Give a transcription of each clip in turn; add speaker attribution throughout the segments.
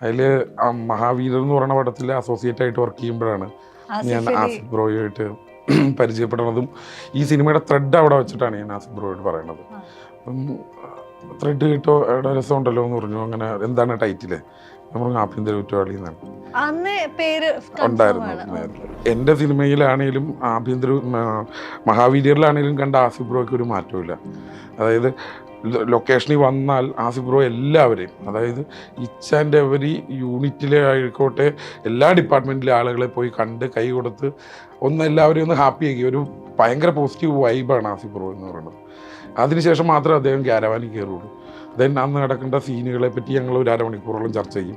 Speaker 1: അതിൽ മഹാവീരർ എന്ന് പറയുന്ന പടത്തിൽ അസോസിയേറ്റ് ആയിട്ട് വർക്ക് ചെയ്യുമ്പോഴാണ് ഞാൻ
Speaker 2: ആസിഫ്
Speaker 1: ബ്രോയുമായിട്ട് പരിചയപ്പെടുന്നതും ഈ സിനിമയുടെ ത്രെഡ് അവിടെ വെച്ചിട്ടാണ് ഞാൻ ആസിഫ് ബ്രോയോട് പറയണത്. അപ്പം ത്രെഡ് കിട്ടോ അവിടെ രസമുണ്ടല്ലോ എന്ന് പറഞ്ഞു. അങ്ങനെ എന്താണ് ടൈറ്റിൽ ഞാൻ പറഞ്ഞു ആഭ്യന്തര കുറ്റവാളി എന്നാണ്. ഉണ്ടായിരുന്നു. എന്റെ സിനിമയിലാണേലും ആഭ്യന്തര മഹാവീര്യറിലാണേലും കണ്ട ആസിഫ് ബ്രോയ്ക്ക് ഒരു മാറ്റമില്ല അതായത് ലൊക്കേഷനിൽ വന്നാൽ ആസിഫ് ബ്രോ എല്ലാവരെയും അതായത് ഇച്ച് ആൻഡ് എവരി യൂണിറ്റിലെ ആയിക്കോട്ടെ എല്ലാ ഡിപ്പാർട്ട്മെന്റിലെ ആളുകളെ പോയി കണ്ട് കൈ കൊടുത്ത് ഒന്ന് എല്ലാവരെയും ഒന്ന് ഹാപ്പി ആക്കി. ഒരു ഭയങ്കര പോസിറ്റീവ് വൈബാണ് ആസിഫ് ബ്രോ എന്ന് പറയുന്നത്. അതിനുശേഷം മാത്രമേ അദ്ദേഹം ക്യാരവാനിൽ കയറുള്ളൂ. ദെൻ അന്ന് നടക്കേണ്ട സീനുകളെ പറ്റി ഞങ്ങൾ ഒരു അരമണിക്കൂറോളം ചർച്ച ചെയ്യും.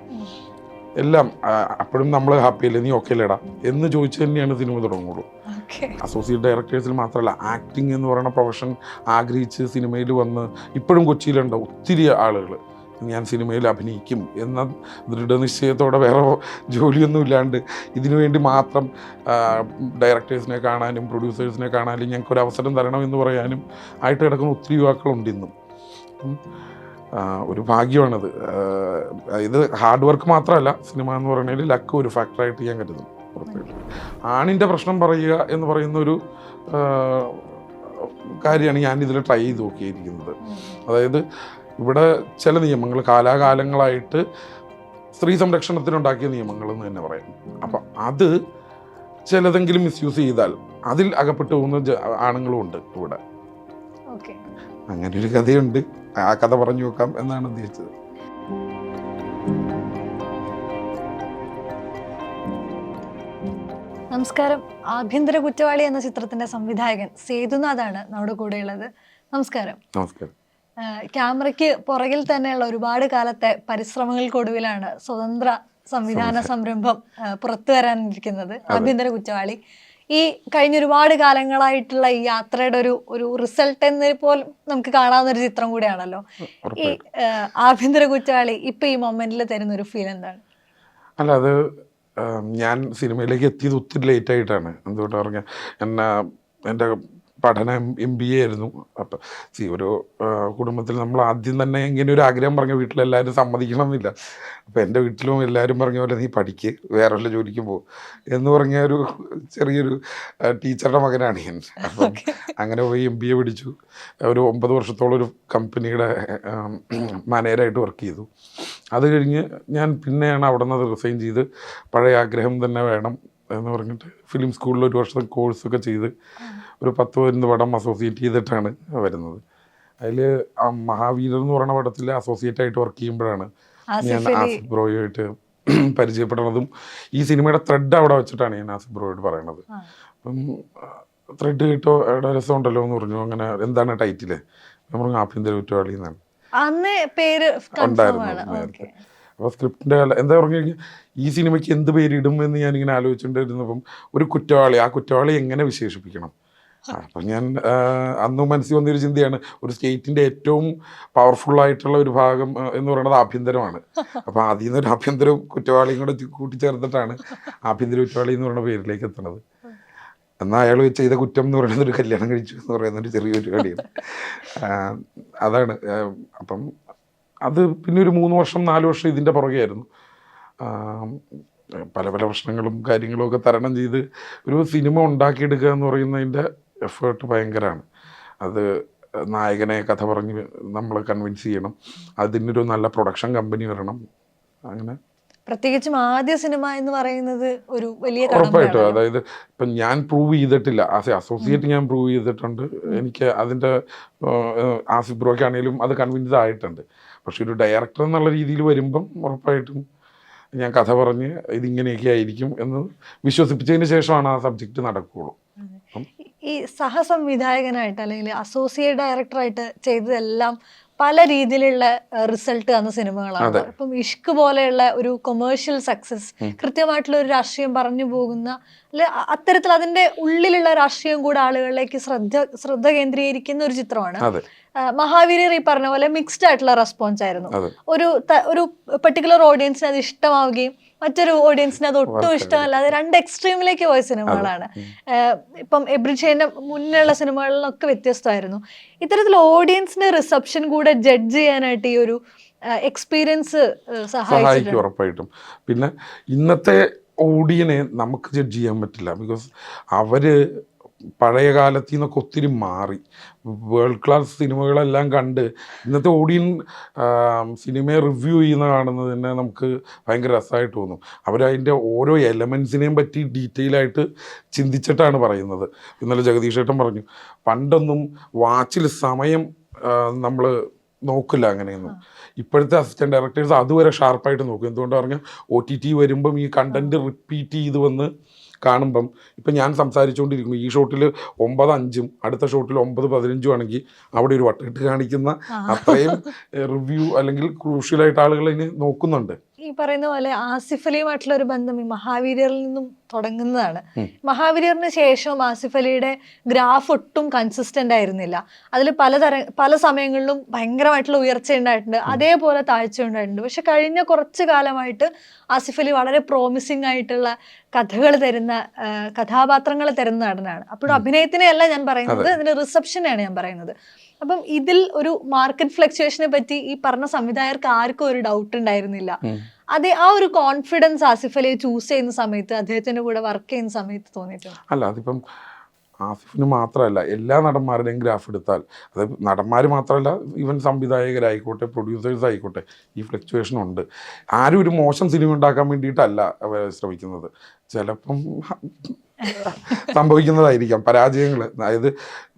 Speaker 1: എല്ലാം അപ്പോഴും നമ്മൾ ഹാപ്പി അല്ലേ? നീ ഓക്കെ അല്ലേടാ? എന്ന് ചോദിച്ചു തന്നെയാണ് സിനിമ തുടങ്ങുള്ളൂ. അസോസിയേറ്റ് ഡയറക്ടേഴ്സിൽ മാത്രമല്ല ആക്ടിങ് എന്ന് പറയുന്ന പ്രൊഫഷൻ ആഗ്രഹിച്ച് സിനിമയിൽ വന്ന് ഇപ്പോഴും കൊച്ചിയിലുണ്ട് ഒത്തിരി ആളുകൾ ഞാൻ സിനിമയിൽ അഭിനയിക്കും എന്ന ദൃഢനിശ്ചയത്തോടെ വേറെ ജോലിയൊന്നും ഇല്ലാണ്ട് ഇതിനു വേണ്ടി മാത്രം ഡയറക്ടേഴ്സിനെ കാണാനും പ്രൊഡ്യൂസേഴ്സിനെ കാണാനും ഞങ്ങൾക്ക് ഒരു അവസരം തരണം എന്ന് പറയാനും ആയിട്ട് കിടക്കുന്ന ഒത്തിരി യുവാക്കളുണ്ട് ഇന്നും. ഒരു ഭാഗ്യമാണത്. ഇത് ഹാർഡ് വർക്ക് മാത്രമല്ല സിനിമ എന്ന് പറയുന്നതിൽ ലക്ക് ഒരു ഫാക്ടറായിട്ട് ചെയ്യാൻ കരുതുന്നു ആണിന്റെ പ്രശ്നം പറയുക എന്ന് പറയുന്ന ഒരു കാര്യമാണ് ഞാൻ ഇതിൽ ട്രൈ ചെയ്ത് നോക്കിയിരിക്കുന്നത്. അതായത് ഇവിടെ ചില നിയമങ്ങൾ കാലാകാലങ്ങളായിട്ട് സ്ത്രീ സംരക്ഷണത്തിനുണ്ടാക്കിയ നിയമങ്ങൾ എന്ന് തന്നെ പറയാം. അപ്പം അത് ചിലതെങ്കിലും മിസ്യൂസ് ചെയ്താൽ അതിൽ അകപ്പെട്ടു പോകുന്ന ആണുങ്ങളും ഉണ്ട് ഇവിടെ. അങ്ങനെ ഒരു കഥയുണ്ട്. ആ കഥ പറഞ്ഞു വെക്കാം എന്നാണ് ഉദ്ദേശിച്ചത്.
Speaker 2: നമസ്കാരം. ആഭ്യന്തര കുറ്റവാളി എന്ന ചിത്രത്തിന്റെ സംവിധായകൻ സേതുനാഥാണ് നമ്മുടെ കൂടെയുള്ളത്. നമസ്കാരം.
Speaker 1: നമസ്കാരം.
Speaker 2: ക്യാമറയ്ക്ക് പുറകിൽ തന്നെയുള്ള ഒരുപാട് കാലത്തെ പരിശ്രമങ്ങൾക്കൊടുവിലാണ് സ്വതന്ത്ര സംവിധാന സംരംഭം പുറത്തു വരാനിരിക്കുന്നത് ആഭ്യന്തര കുറ്റവാളി. ഈ കഴിഞ്ഞ ഒരുപാട് കാലങ്ങളായിട്ടുള്ള ഈ യാത്രയുടെ ഒരു ഒരു റിസൾട്ട് എന്ന് പോലും നമുക്ക് കാണാവുന്ന ഒരു ചിത്രം കൂടിയാണല്ലോ. ഈ ആഭ്യന്തര കുറ്റവാളി ഇപ്പൊ ഈ മൊമെന്റിൽ തരുന്ന ഒരു ഫീൽ എന്താണ്?
Speaker 1: അല്ല അത് ഞാൻ സിനിമയിലേക്ക് എത്തിയത് ഒത്തിരി ലേറ്റ് ആയിട്ടാണ്. എന്തുകൊണ്ടാണ് പറഞ്ഞാൽ എന്നാ എന്റെ പഠനം എം ബി എ ആയിരുന്നു. അപ്പം സി ഒരു കുടുംബത്തിൽ നമ്മൾ ആദ്യം തന്നെ ഇങ്ങനെ ഒരു ആഗ്രഹം പറഞ്ഞു വീട്ടിലെല്ലാവരും സമ്മതിക്കണം എന്നില്ല അപ്പം എന്റെ വീട്ടിലും എല്ലാവരും പറഞ്ഞ പോലെ നീ പഠിക്ക് വേറെ വല്ല ജോലിക്കും പോകും എന്ന് പറഞ്ഞ ഒരു ചെറിയൊരു ടീച്ചറുടെ മകനാണ് ഞാൻ. അപ്പം അങ്ങനെ പോയി എം ബി എ പഠിച്ചു ഒരു ഒമ്പത് വർഷത്തോളം ഒരു കമ്പനിയുടെ മാനേജറായിട്ട് വർക്ക് ചെയ്തു. അത് കഴിഞ്ഞ് ഞാൻ പിന്നെയാണ് അവിടെ നിന്ന് റിസൈൻ ചെയ്ത് പഴയ ആഗ്രഹം തന്നെ വേണം എന്ന് പറഞ്ഞിട്ട് ഫിലിം സ്കൂളിൽ ഒരു വർഷത്തെ കോഴ്സൊക്കെ ചെയ്ത് ഒരു പത്ത് പതിനൊന്ന് പടം അസോസിയേറ്റ് ചെയ്തിട്ടാണ് വരുന്നത്. അതിൽ മഹാവീരൻ എന്ന് പറയുന്ന പടത്തിൽ അസോസിയേറ്റ് ആയിട്ട് വർക്ക് ചെയ്യുമ്പോഴാണ് ഞാൻ
Speaker 2: ആസിഫ്
Speaker 1: ബ്രോയുമായിട്ട് പരിചയപ്പെടുന്നതും ഈ സിനിമയുടെ ത്രെഡ് അവിടെ വെച്ചിട്ടാണ് ഞാൻ ആസിഫ് ബ്രോയോട് പറയണത്. അപ്പം ത്രെഡ് കിട്ടോ അവിടെ രസമുണ്ടല്ലോ എന്ന് പറഞ്ഞു. അങ്ങനെ എന്താണ് ടൈറ്റിൽ നമ്മൾ പറഞ്ഞു ആഭ്യന്തര കുറ്റവാളി എന്നാണ്.
Speaker 2: അന്ന് പേര് confirm
Speaker 1: ഉണ്ടായിരുന്നു. അപ്പോൾ സ്ക്രിപ്റ്റിന്റെ എന്താ പറഞ്ഞു കഴിഞ്ഞാൽ ഈ സിനിമയ്ക്ക് എന്ത് പേരിടും എന്ന് ഞാനിങ്ങനെ ആലോചിച്ചുകൊണ്ടിരുന്നപ്പം ഒരു കുറ്റവാളി ആ കുറ്റവാളി എങ്ങനെ വിശേഷിപ്പിക്കണം? അപ്പം ഞാൻ അന്ന് മനസ്സിൽ വന്നൊരു ചിന്തയാണ്. ഒരു സ്റ്റേറ്റിന്റെ ഏറ്റവും പവർഫുൾ ആയിട്ടുള്ള ഒരു ഭാഗം എന്ന് പറയുന്നത് ആഭ്യന്തരമാണ്. അപ്പോൾ അതിൽ നിന്ന് ഒരു ആഭ്യന്തരവും കുറ്റവാളിയും കൂടെ കൂട്ടിച്ചേർത്തിട്ടാണ് ആഭ്യന്തര കുറ്റവാളി എന്ന് പറയുന്ന പേരിലേക്ക് എത്തുന്നത്. എന്നാൽ അയാൾ ചെയ്ത കുറ്റം എന്ന് പറയുന്നത് ഒരു കല്യാണം കഴിച്ചു എന്ന് പറയുന്ന ഒരു ചെറിയൊരു കളിയാണ്. അതാണ് അപ്പം അത് പിന്നെ ഒരു മൂന്ന് വർഷം നാല് വർഷം ഇതിന്റെ പുറകെയായിരുന്നു. പല പല പ്രശ്നങ്ങളും കാര്യങ്ങളും ഒക്കെ തരണം ചെയ്ത് ഒരു സിനിമ ഉണ്ടാക്കിയെടുക്കുക എന്ന് പറയുന്നതിന്റെ എഫേർട്ട് ഭയങ്കരമാണ് അത് നായകനെ കഥ പറഞ്ഞ് നമ്മൾ കൺവിൻസ് ചെയ്യണം. അതിനൊരു നല്ല പ്രൊഡക്ഷൻ കമ്പനി വരണം. അങ്ങനെ.
Speaker 2: പ്രത്യേകിച്ചും ആദ്യ സിനിമ എന്ന് പറയുന്നത് ഒരു വലിയ
Speaker 1: ഉറപ്പായിട്ടും. അതായത് ഇപ്പം ഞാൻ പ്രൂവ് ചെയ്തിട്ടില്ല. ആസ് എ അസോസിയേറ്റ് ഞാൻ പ്രൂവ് ചെയ്തിട്ടുണ്ട്. എനിക്ക് അതിന്റെ ആസിഫ് ബ്രോയ്ക്കാണെങ്കിലും അത് കൺവിൻസ് ആയിട്ടുണ്ട്. പക്ഷെ ഒരു ഡയറക്ടർ എന്നുള്ള രീതിയിൽ വരുമ്പം ഉറപ്പായിട്ടും ഞാൻ കഥ പറഞ്ഞ് ഇതിങ്ങനെയൊക്കെ ആയിരിക്കും എന്ന് വിശ്വസിപ്പിച്ചതിന് ശേഷമാണ് ആ സബ്ജക്റ്റ് നടക്കുകയുള്ളൂ.
Speaker 2: ഈ സഹസംവിധായകനായിട്ട് അല്ലെങ്കിൽ അസോസിയേറ്റ് ഡയറക്ടറായിട്ട് ചെയ്തതെല്ലാം പല രീതിയിലുള്ള റിസൾട്ട് തന്ന സിനിമകളാണ്. ഇപ്പം ഇഷ്ക് പോലെയുള്ള ഒരു കൊമേഴ്ഷ്യൽ സക്സസ് കൃത്യമായിട്ടുള്ള ഒരു രാഷ്ട്രീയം പറഞ്ഞു പോകുന്ന അത്തരത്തിൽ അതിന്റെ ഉള്ളിലുള്ള രാഷ്ട്രീയം കൂടെ ആളുകളിലേക്ക് ശ്രദ്ധ ശ്രദ്ധ കേന്ദ്രീകരിക്കുന്ന ഒരു ചിത്രമാണ്.
Speaker 1: അതെ.
Speaker 2: മഹാവീരർ ഈ പറഞ്ഞ പോലെ മിക്സ്ഡ് ആയിട്ടുള്ള റെസ്പോൺസ് ആയിരുന്നു. ഒരു ഒരു പെർട്ടിക്കുലർ ഓഡിയൻസിന് അത് ഇഷ്ടമാവുകയും മറ്റൊരു ഓഡിയൻസിന് അത് ഒട്ടും ഇഷ്ടമല്ലാതെ രണ്ട് എക്സ്ട്രീമിലേക്ക് പോയ സിനിമകളാണ്. ഇപ്പം എബ്രിഷേന്റെ മുന്നിലുള്ള സിനിമകളിലൊക്കെ വ്യത്യസ്തമായിരുന്നു. ഇത്തരത്തിൽ ഓഡിയൻസിന്റെ റിസപ്ഷൻ കൂടെ ജഡ്ജ് ചെയ്യാനായിട്ട് ഈ ഒരു എക്സ്പീരിയൻസ്
Speaker 1: സഹായിക്കും ഉറപ്പായിട്ടും. പിന്നെ ഇന്നത്തെ ഓഡിയനെ നമുക്ക് ജഡ്ജ് ചെയ്യാൻ പറ്റില്ല. ബിക്കോസ് അവർ പഴയ കാലത്തിൽ നിന്നൊക്കെ ഒത്തിരി മാറി. വേൾഡ് ക്ലാസ് സിനിമകളെല്ലാം കണ്ട് ഇന്നത്തെ ഓഡിയൻ സിനിമയെ റിവ്യൂ ചെയ്യുന്ന കാണുന്നത് തന്നെ നമുക്ക് ഭയങ്കര രസമായിട്ട് തോന്നും. അവരതിന്റെ ഓരോ എലമെൻസിനെയും പറ്റി ഡീറ്റെയിൽ ആയിട്ട് ചിന്തിച്ചിട്ടാണ് പറയുന്നത്. ഇന്നലെ ജഗദീഷ് ഏട്ടൻ പറഞ്ഞു പണ്ടൊന്നും വാച്ചിൽ സമയം നമ്മൾ നോക്കില്ല അങ്ങനെയൊന്നും. ഇപ്പോഴത്തെ അസിസ്റ്റന്റ് ഡയറക്ടേഴ്സ് അതുവരെ ഷാർപ്പായിട്ട് നോക്കും. എന്തുകൊണ്ട് പറഞ്ഞാൽ ഒ ടി ടി വരുമ്പം ഈ കണ്ടന്റ് റിപ്പീറ്റ് ചെയ്ത് വന്ന് കാണുമ്പം ഇപ്പം ഞാൻ സംസാരിച്ചുകൊണ്ടിരിക്കുന്നു ഈ ഷോട്ടിൽ ഒമ്പത് അഞ്ചും അടുത്ത ഷോട്ടിൽ ഒമ്പത് പതിനഞ്ചും ആണെങ്കിൽ അവിടെ ഒരു വട്ടിട്ട് കാണിക്കുന്ന അത്രയും റിവ്യൂ അല്ലെങ്കിൽ ക്രൂഷ്യലായിട്ട് ആളുകൾ ഇതിനെ നോക്കുന്നുണ്ട്.
Speaker 2: ഈ പറയുന്ന പോലെ ആസിഫ് അലിയുമായിട്ടുള്ള ഒരു ബന്ധം ഈ മഹാവീര്യറിൽ നിന്നും തുടങ്ങുന്നതാണ്.
Speaker 1: ഉം.
Speaker 2: ശേഷം ശേഷവും ആസിഫ് അലിയുടെ ഗ്രാഫ് ഒട്ടും കൺസിസ്റ്റന്റ് ആയിരുന്നില്ല. അതിൽ പലതര പല സമയങ്ങളിലും ഭയങ്കരമായിട്ടുള്ള ഉയർച്ച ഉണ്ടായിട്ടുണ്ട്. അതേപോലെ താഴ്ച ഉണ്ടായിട്ടുണ്ട്. പക്ഷെ കഴിഞ്ഞ കുറച്ച് കാലമായിട്ട് ആസിഫ് അലി വളരെ പ്രോമിസിംഗ് ആയിട്ടുള്ള കഥകൾ തരുന്ന കഥാപാത്രങ്ങൾ തരുന്ന നടനാണ്. അപ്പോഴും അഭിനയത്തിനെയല്ല ഞാൻ പറയുന്നത് അതിന്റെ റിസപ്ഷനെയാണ് ഞാൻ പറയുന്നത്. അപ്പം ഇതിൽ ഒരു മാർക്കറ്റ് ഫ്ലക്ച്വേഷനെ പറ്റി ഈ പറഞ്ഞ സംവിധായകർക്ക് ആർക്കും ഒരു ഡൗട്ട് ഉണ്ടായിരുന്നില്ല. അതെ ആ ഒരു കോൺഫിഡൻസ് ആസിഫ് അലിയെ ചൂസ് ചെയ്യുന്ന സമയത്ത് അദ്ദേഹത്തിന്റെ കൂടെ വർക്ക് ചെയ്യുന്ന സമയത്ത് തോന്നിയിട്ടുണ്ട്?
Speaker 1: അല്ല അതിപ്പം ആസിഫിന് മാത്രമല്ല എല്ലാ നടന്മാരുടെയും ഗ്രാഫ് എടുത്താൽ അത് നടന്മാർ മാത്രമല്ല ഈവൻ സംവിധായകരായിക്കോട്ടെ പ്രൊഡ്യൂസേഴ്സ് ആയിക്കോട്ടെ ഈ ഫ്ലക്ച്വേഷൻ ഉണ്ട്. ആരും ഒരു മോശം സിനിമ ഉണ്ടാക്കാൻ വേണ്ടിയിട്ടല്ല അവർ ശ്രമിക്കുന്നത്. ചിലപ്പം സംഭവിക്കുന്നതായിരിക്കാം പരാജയങ്ങൾ അതായത്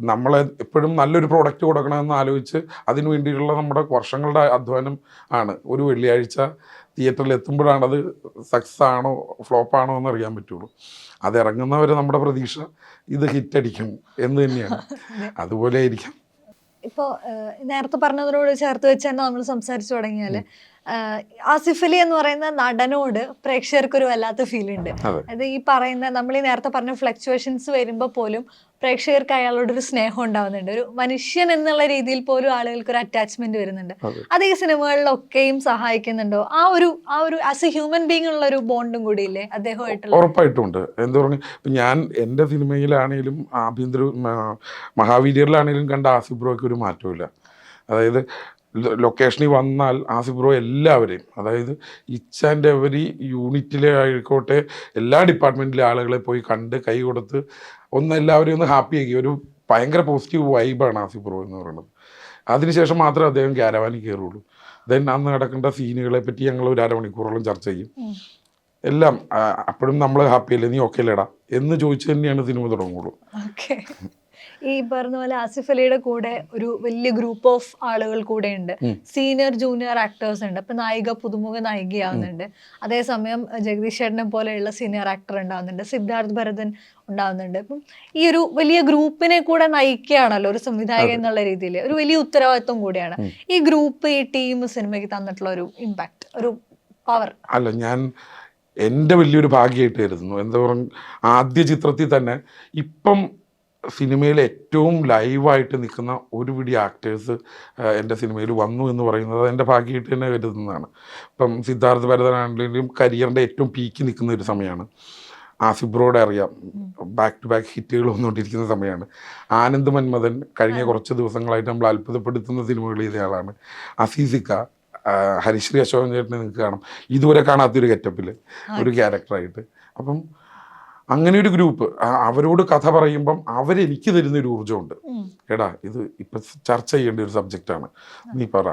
Speaker 1: നമ്മൾ എപ്പോഴും നല്ലൊരു പ്രോഡക്റ്റ് കൊടുക്കണമെന്ന് ആലോചിച്ച് അതിനു വേണ്ടിയിട്ടുള്ള നമ്മുടെ വർഷങ്ങളുടെ അധ്വാനം ആണ്. ഒരു വെള്ളിയാഴ്ച തിയേറ്ററിൽ എത്തുമ്പോഴാണ് അത് സക്സസ് ആണോ ഫ്ലോപ്പ് ആണോ എന്ന് അറിയാൻ പറ്റുള്ളൂ. അത് ഇറങ്ങുന്നവരെ നമ്മുടെ പ്രതീക്ഷ ഇത് ഹിറ്റടിക്കും എന്ന് തന്നെയാണ്. അതുപോലെ ആയിരിക്കാം.
Speaker 2: ഇപ്പോൾ നേരത്തെ പറഞ്ഞതിനോട് ചേർത്ത് വെച്ച് തന്നെ നമ്മൾ സംസാരിച്ചു തുടങ്ങിയാൽ ആസിഫ് അലി എന്ന് പറയുന്ന നടനോട് പ്രേക്ഷകർക്ക് ഒരു വല്ലാത്ത ഫീൽ ഉണ്ട്.
Speaker 1: അതെ.
Speaker 2: ഈ പറയുന്ന നമ്മൾ ഈ നേരത്തെ പറഞ്ഞ ഫ്ലക്ച്വേഷൻസ് വരുമ്പോൾ പോലും പ്രേക്ഷകർക്ക് അയാളോട് ഒരു സ്നേഹം ഉണ്ടാവുന്നുണ്ട്. ഒരു മനുഷ്യൻ എന്നുള്ള രീതിയിൽ പോലും ആളുകൾക്ക് ഒരു അറ്റാച്ച്മെന്റ് വരുന്നുണ്ട്.
Speaker 1: അതെ.
Speaker 2: ഈ സിനിമകളിലൊക്കെയും സഹായിക്കുന്നുണ്ടോ? ആ ഒരു ആ ഒരു ആസ് എ ഹ്യൂമൻ ബീങ് ഉള്ള ഒരു ബോണ്ടും കൂടി ഇല്ലേ? അദ്ദേഹമായിട്ടുള്ള
Speaker 1: ഉറപ്പായിട്ടുണ്ട് എന്താ പറഞ്ഞു? ഞാൻ എന്റെ സിനിമയിലാണെങ്കിലും ആഭ്യന്തര മഹാവീര്യറിലാണെങ്കിലും കണ്ട ആസിഫ് ബ്രോയ്ക്ക് ഒരു മാറ്റമില്ല അതായത് ലൊക്കേഷനിൽ വന്നാൽ ആസിഫ് ബ്രോ എല്ലാവരെയും അതായത് ഇച്ച് ആൻഡ് എവരി യൂണിറ്റിലെ ആയിക്കോട്ടെ എല്ലാ ഡിപ്പാർട്ട്മെന്റിലെ ആളുകളെ പോയി കണ്ട് കൈ കൊടുത്ത് ഒന്ന് എല്ലാവരെയും ഒന്ന് ഹാപ്പി ആക്കി. ഒരു ഭയങ്കര പോസിറ്റീവ് വൈബാണ് ആസിഫ് ബ്രോ എന്ന് പറയുന്നത്. അതിനുശേഷം മാത്രമേ അദ്ദേഹം ക്യാരവാനിൽ കയറുള്ളൂ. ദെൻ അന്ന് നടക്കേണ്ട സീനുകളെ പറ്റി ഞങ്ങൾ ഒരു അരമണിക്കൂറോളം ചർച്ച ചെയ്യും. എല്ലാം അപ്പോഴും നമ്മൾ ഹാപ്പി അല്ലേ നീ ഓക്കെ അല്ലേടാ എന്ന് ചോദിച്ചു തന്നെയാണ് സിനിമ തുടങ്ങുള്ളൂ.
Speaker 2: ഈ പറഞ്ഞ പോലെ ആസിഫ് അലിയുടെ കൂടെ ഒരു വലിയ ഗ്രൂപ്പ് ഓഫ് ആളുകൾ കൂടെ ഉണ്ട്. സീനിയർ ജൂനിയർ ആക്ടേഴ്സ് ഉണ്ട്. അപ്പൊ നായിക പുതുമുഖ നായികയാവുന്നുണ്ട്. അതേസമയം ജഗദീഷ് ചേട്ടനെ പോലെയുള്ള സീനിയർ ആക്ടർ ഉണ്ടാവുന്നുണ്ട്. സിദ്ധാർത്ഥ് ഭരതൻ ഉണ്ടാവുന്നുണ്ട്. അപ്പം ഈ ഒരു വലിയ ഗ്രൂപ്പിനെ കൂടെ നയിക്കുകയാണല്ലോ ഒരു സംവിധായകൻ എന്നുള്ള രീതിയിൽ ഒരു വലിയ ഉത്തരവാദിത്വം കൂടിയാണ്. ഈ ഗ്രൂപ്പ് ഈ ടീം സിനിമയ്ക്ക് തന്നിട്ടുള്ള ഒരു ഇമ്പാക്ട് ഒരു പവർ
Speaker 1: അല്ല ഞാൻ എന്റെ വലിയൊരു ഭാഗ്യമായിട്ട് കരുതുന്നു. എന്താ പറയുക ആദ്യ ചിത്രത്തിൽ തന്നെ ഇപ്പം സിനിമയിൽ ഏറ്റവും ലൈവായിട്ട് നിൽക്കുന്ന ഒരു പിടി ആക്ടേഴ്സ് എന്റെ സിനിമയിൽ വന്നു എന്ന് പറയുന്നത് എന്റെ ഭാഗ്യമായിട്ട് തന്നെ കരുതുന്നതാണ്. ഇപ്പം സിദ്ധാർത്ഥ് ഭരതനാണെങ്കിലും കരിയറിന്റെ ഏറ്റവും പീക്ക് നിൽക്കുന്ന ഒരു സമയമാണ്. ആസിബ്രോഡ് അറിയാം ബാക്ക് ടു ബാക്ക് ഹിറ്റുകൾ വന്നുകൊണ്ടിരിക്കുന്ന സമയമാണ്. ആനന്ദ് മന്മഥൻ കഴിഞ്ഞ കുറച്ച് ദിവസങ്ങളായിട്ട് നമ്മൾ അത്ഭുതപ്പെടുത്തുന്ന സിനിമകൾ ചെയ്തയാളാണ് അസീസിക്ക ഹരിശ്രീ അശോകൻ ചേട്ടനെ നിങ്ങൾക്ക് കാണാം. ഇതുവരെ കാണാത്തൊരു ഗെറ്റപ്പിൽ ഒരു ക്യാരക്ടറായിട്ട് അപ്പം അങ്ങനെ ഒരു ഗ്രൂപ്പ് അവരോട് കഥ പറയുമ്പം അവരെനിക്ക് തരുന്ന ഒരു ഊർജമുണ്ട്. എടാ ഇത് ഇപ്പം ചർച്ച ചെയ്യേണ്ട ഒരു സബ്ജക്റ്റാണ്. നീ പറ.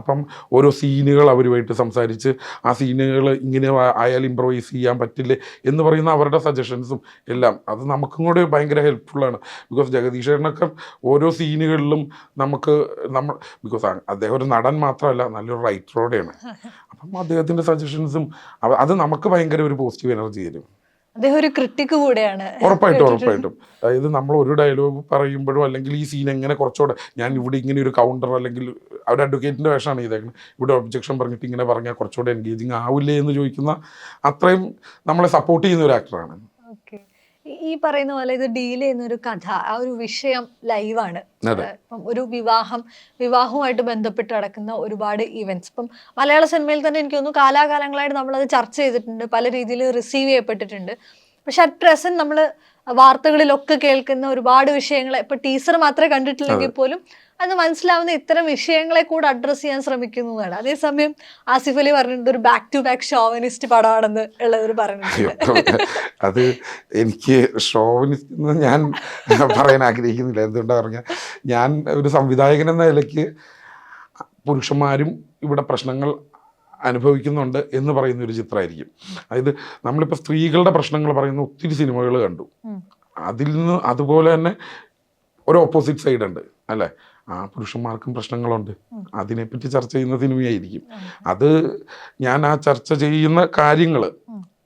Speaker 1: അപ്പം ഓരോ സീനുകൾ അവരുമായിട്ട് സംസാരിച്ച് ആ സീനുകൾ ഇങ്ങനെ ആയാൽ ഇമ്പ്രവൈസ് ചെയ്യാൻ പറ്റില്ലേ എന്ന് പറയുന്ന അവരുടെ സജഷൻസും എല്ലാം. അത് നമുക്കും കൂടെ ഭയങ്കര ഹെൽപ്ഫുള്ളാണ് ബിക്കോസ് ജഗദീഷേട്ടനൊക്കെ ഓരോ സീനുകളിലും നമുക്ക് നമ്മൾ ബിക്കോസ് അദ്ദേഹം ഒരു നടൻ മാത്രമല്ല നല്ലൊരു റൈറ്ററോടെയാണ് അപ്പം അദ്ദേഹത്തിന്റെ സജഷൻസും അത് നമുക്ക് ഭയങ്കര ഒരു പോസിറ്റീവ് എനർജി തരും.
Speaker 2: അദ്ദേഹം ഒരു ക്രിട്ടിക് കൂടെയാണ്.
Speaker 1: ഉറപ്പായിട്ടും ഉറപ്പായിട്ടും. അതായത് നമ്മൾ ഒരു ഡയലോഗ് പറയുമ്പോഴും അല്ലെങ്കിൽ ഈ സീൻ എങ്ങനെ കുറച്ചുകൂടെ ഞാൻ ഇവിടെ ഇങ്ങനെ ഒരു കൗണ്ടർ അല്ലെങ്കിൽ ഒരു അഡ്വക്കേറ്റിന്റെ വേഷമാണ് ചെയ്തേക്കുന്നത് ഇവിടെ ഒബ്ജക്ഷൻ പറഞ്ഞിട്ട് ഇങ്ങനെ പറഞ്ഞാൽ കുറച്ചുകൂടെ എൻഗേജിങ് ആവില്ലേ എന്ന് ചോദിക്കുന്ന അത്രയും നമ്മളെ സപ്പോർട്ട് ചെയ്യുന്ന ഒരു ആക്ടറാണ്
Speaker 2: ഈ പറയുന്ന പോലെ ഇത് ഡീൽ ചെയ്യുന്ന ഒരു കഥ ആ ഒരു വിഷയം ലൈവാണ്. ഇപ്പം ഒരു വിവാഹം വിവാഹവുമായിട്ട് ബന്ധപ്പെട്ട് നടക്കുന്ന ഒരുപാട് ഇവന്റ്സ് ഇപ്പം മലയാള സിനിമയിൽ തന്നെ എനിക്ക് തോന്നുന്നു കാലാകാലങ്ങളായിട്ട് നമ്മളത് ചർച്ച ചെയ്തിട്ടുണ്ട് പല രീതിയിൽ റിസീവ് ചെയ്യപ്പെട്ടിട്ടുണ്ട്. പക്ഷെ അറ്റ് പ്രസന്റ് നമ്മൾ വാർത്തകളിലൊക്കെ കേൾക്കുന്ന ഒരുപാട് വിഷയങ്ങളെ ഇപ്പൊ ടീച്ചർ മാത്രമേ കണ്ടിട്ടില്ലെങ്കിൽ പോലും അത് മനസ്സിലാവുന്ന ഇത്തരം വിഷയങ്ങളെ കൂടെ അഡ്രസ്സ് ചെയ്യാൻ ശ്രമിക്കുന്നതാണ് അതേസമയം ആസിഫ് അലി പറഞ്ഞിട്ടുണ്ട് ഒരു ബാക്ക് ടു ബാക്ക് ഷോവനിസ്റ്റ് പടമാണെന്ന് ഉള്ളവർ പറഞ്ഞിട്ടുണ്ട്.
Speaker 1: അത് എനിക്ക് ഷോവനിസ്റ്റ് എന്ന് ഞാൻ പറയാൻ ആഗ്രഹിക്കുന്നില്ല. എന്തുകൊണ്ടാ പറഞ്ഞാൽ ഞാൻ ഒരു സംവിധായകൻ എന്ന നിലയ്ക്ക് പുരുഷന്മാരും ഇവിടെ പ്രശ്നങ്ങൾ അനുഭവിക്കുന്നുണ്ട് എന്ന് പറയുന്ന ഒരു ചിത്രമായിരിക്കും. അതായത് നമ്മളിപ്പോൾ സ്ത്രീകളുടെ പ്രശ്നങ്ങൾ പറയുന്ന ഒത്തിരി സിനിമകൾ കണ്ടു. അതിൽ നിന്ന് അതുപോലെ തന്നെ ഒരു ഓപ്പോസിറ്റ് സൈഡ് ഉണ്ട് അല്ലേ? ആ പുരുഷന്മാർക്കും പ്രശ്നങ്ങളുണ്ട്. അതിനെപ്പറ്റി ചർച്ച ചെയ്യുന്ന സിനിമയായിരിക്കും അത് ഞാൻ ആ ചർച്ച ചെയ്യുന്ന കാര്യങ്ങൾ